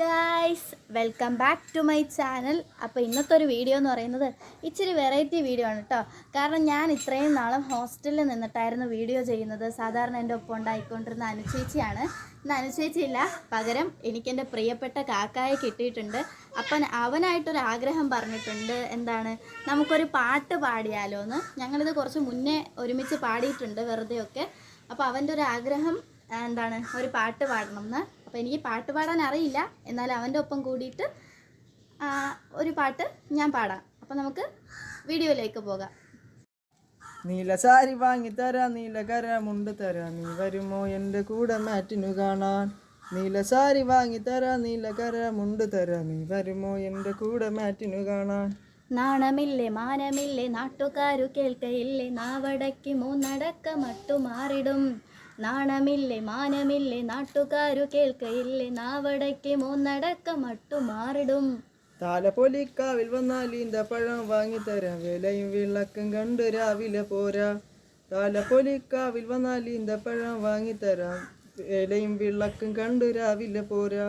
Guys welcome back to my channel അപ്പോൾ ഇന്നത്തെ ഒരു വീഡിയോ എന്ന് പറയുന്നത് ഇച്ചിരി വെറൈറ്റി വീഡിയോ ആണ് കേട്ടോ കാരണം ഞാൻ ഇത്രയും നാളും ഹോസ്റ്റലിൽ നിന്നിട്ടായിരുന്നു വീഡിയോ ചെയ്യുന്നത്. സാധാരണ എന്റെ ഒപ്പം ഉണ്ടായിക്കൊണ്ടിരുന്ന അനുചേച്ചിയാണ്. ഇന്ന് അനുചേച്ചിയില്ല. പകരം എനിക്കെന്റെ പ്രിയപ്പെട്ട കാക്കായെ കിട്ടിയിട്ടുണ്ട്. അപ്പം അവനായിട്ടൊരു ആഗ്രഹം പറഞ്ഞിട്ടുണ്ട്. എന്താണ്? നമുക്കൊരു പാട്ട് പാടിയാലോ എന്ന് ഞങ്ങളിത് കുറച്ച് മുന്നേ ഒരുമിച്ച് പാടിയിട്ടുണ്ട് വെറുതെയൊക്കെ. അപ്പോൾ അവന്റെ ഒരു ആഗ്രഹം എന്താണ്? ഒരു പാട്ട് പാടണം എന്ന് അപ്പോൾ എനിക്ക് പാട്ട് പാടാൻ അറിയില്ല. എന്നാൽ അവന്റെ ഒപ്പം കൂടിയിട്ട് ഒരു പാട്ട് ഞാൻ പാടാം. അപ്പോൾ നമുക്ക് വീഡിയോയിലേക്ക് പോകാം. നീല സാരി വാങ്ങി തരാ നീല കരമുണ്ട് തരാ. നീ വരുമോ എന്റെ കൂടെ മാറ്റിനു കാണാൻ? നീല സാരി വാങ്ങി തരാ നീല കരമുണ്ട് തരാ. നീ വരുമോ എന്റെ കൂടെ മാറ്റിനു കാണാൻ? നാണമില്ലേ മാനമില്ലേ നാട്ടുകാരു കേൾക്കയില്ലേ? നാവടക്കി മൂന്നടക്ക മട്ടു മാറിടും നാണമില്ലേ മാനമില്ലേ നാട്ടുകാരു കേൾക്കയില്ലേ നാവടയ്ക്ക് മൂന്നടക്കം മട്ടു മാറിടും താലപ്പൊലിക്കാവിൽ വന്നാൽ വാങ്ങി തരാം വിലയും വിളക്കും കണ്ടു രാവിലെ പോരാ. താലപ്പൊലിക്കാവിൽ വന്നാൽ വാങ്ങി തരാം വിലയും വിളക്കും കണ്ടു രാവിലെ പോരാ.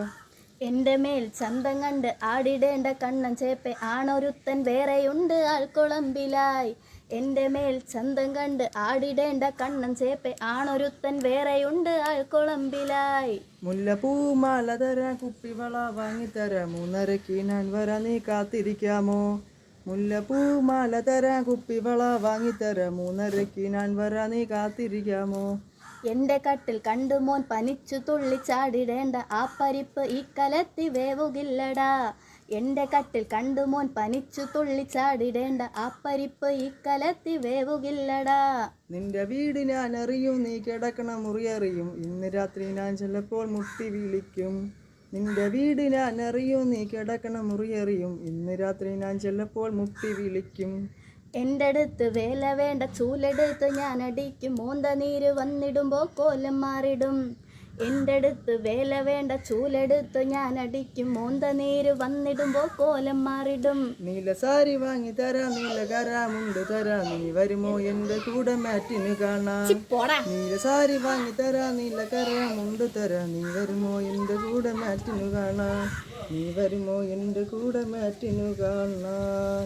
എന്റെ മേൽ ചന്തം കണ്ട് ആടിടേണ്ട കണ്ണൻ ചേപ്പെ ആണൊരുത്തൻ വേറെയുണ്ട് ആൾക്കുളമ്പിലായി. എന്റെ മേൽ ചന്തം കണ്ട് ആടിടേണ്ട കണ്ണൻ ചേപ്പെ ആണൊരുത്തൻ വേറെയുണ്ട് ആൾക്കുളമ്പിലായി. മുല്ലപ്പൂമാല തരാം കുപ്പിവള വാങ്ങിത്തരാം മൂന്നരക്ക് ഞാൻ വരാ നീ കാത്തിരിക്കാമോ? മുല്ലപ്പൂമാല തരാം കുപ്പിവള വാങ്ങിത്തരാം മൂന്നരക്ക് ഞാൻ വരാ നീ കാത്തിരിക്കാമോ? എന്റെ കട്ടിൽ കണ്ടു മോൻ പനിച്ചു തുള്ളിച്ചാടിടേണ്ട ആ പരിപ്പ് ഈ കലത്തി വേവുകില്ലടാ. എന്റെ കട്ടിൽ കണ്ടു മോൻ പനിച്ചു തുള്ളിച്ചാടിടേണ്ട ആ പരിപ്പ് ഈ കലത്തി വേവുകില്ലടാ. നിന്റെ വീട് ഞാൻ അറിയും നീ കിടക്കണ മുറി അറിയും. ഇന്ന് രാത്രി ഞാൻ ചിലപ്പോൾ മുട്ടി വിളിക്കും. നിന്റെ വീട് ഞാൻ അറിയും നീ കിടക്കണ മുറി അറിയും. ഇന്ന് രാത്രി ഞാൻ ചിലപ്പോൾ മുട്ടി വിളിക്കും. എന്റെ അടുത്ത് വേല വേണ്ട ചൂലെടുത്ത് ഞാൻ അടിക്കും മോന്ത നീര് വന്നിടുമ്പോൾ കോലം മാറിടും. എന്റെ അടുത്ത് വേല വേണ്ട ചൂലെടുത്ത് ഞാൻ അടിക്കും മോന്ത നീര് വന്നിടുമ്പോൾ കോലം മാറിടും. നീല സാരി വാങ്ങി തരാ നീല കരാമുണ്ട് തരാ. നീ വരുമോ എന്റെ കൂടെ മാറ്റിന് പോടാ. നീല സാരി വാങ്ങി തരാ നീല കരാമുണ്ട് തരാ. നീ വരുമോ എന്റെ കൂടെ മാറ്റിനു കാണാം നീ വരുമോ എന്റെ കൂടെ മാറ്റിനു കാണാൻ?